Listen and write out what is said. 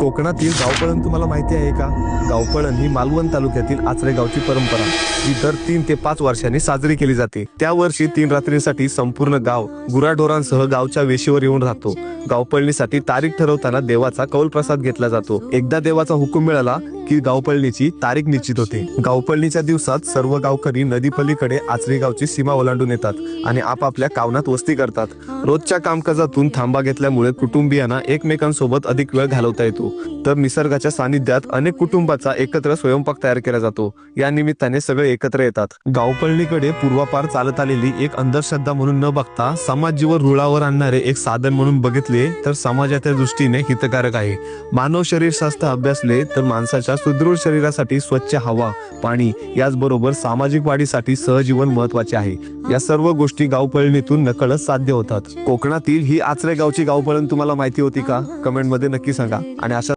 कोकणातील गावपळण तुम्हाला माहिती आहे का? गावपळण ही मालवण तालुक्यातील आचरे गावची परंपरा. जी दर तीन ते पाच वर्षांनी साजरी केली जाते. त्या वर्षी तीन रात्रींसाठी संपूर्ण गाव गुराढोरांसह गावच्या वेशीवर येऊन राहतो. गावपळणीसाठी तारीख ठरवताना देवाचा कौल प्रसाद घेतला जातो. एकदा देवाचा हुकूम मिळाला की गावपळणीची तारीख निश्चित होते. गावपळणीच्या दिवसात सर्व गावकरी नदी पलीकडे गावची सीमा ओलांडून येतात आणि आपापल्या कावनात वस्ती करतात. रोजच्या कामकाजातून थांबा घेतल्यामुळे कुटुंबियांना एकमेकांसोबत अधिक वेळ घालवता येतो. तर निसर्गाच्या सानिध्यात अनेक कुटुंबाचा एकत्र स्वयंपाक तयार केला जातो. या निमित्ताने सगळे एकत्र येतात. गावपळणीकडे पूर्वापार चालत आलेली एक अंधश्रद्धा म्हणून न बघता समाज जीवन रुळावर आणणारे एक साधन म्हणून बघितले तर समाजाच्या दृष्टीने हितकारक आहे. मानव शरीरशास्त्र अभ्यासले तर माणसाच्या सुदृढ शरीरासाठी स्वच्छ हवा पाणी याचबरोबर सामाजिक वाढीसाठी सहजीवन महत्त्वाचे आहे. या सर्व गोष्टी गावपळणीतून नकळत साध्य होतात. कोकणातील ही आचरे गावची गावपळण तुम्हाला माहिती होती का? कमेंटमध्ये नक्की सांगा. आणि अशा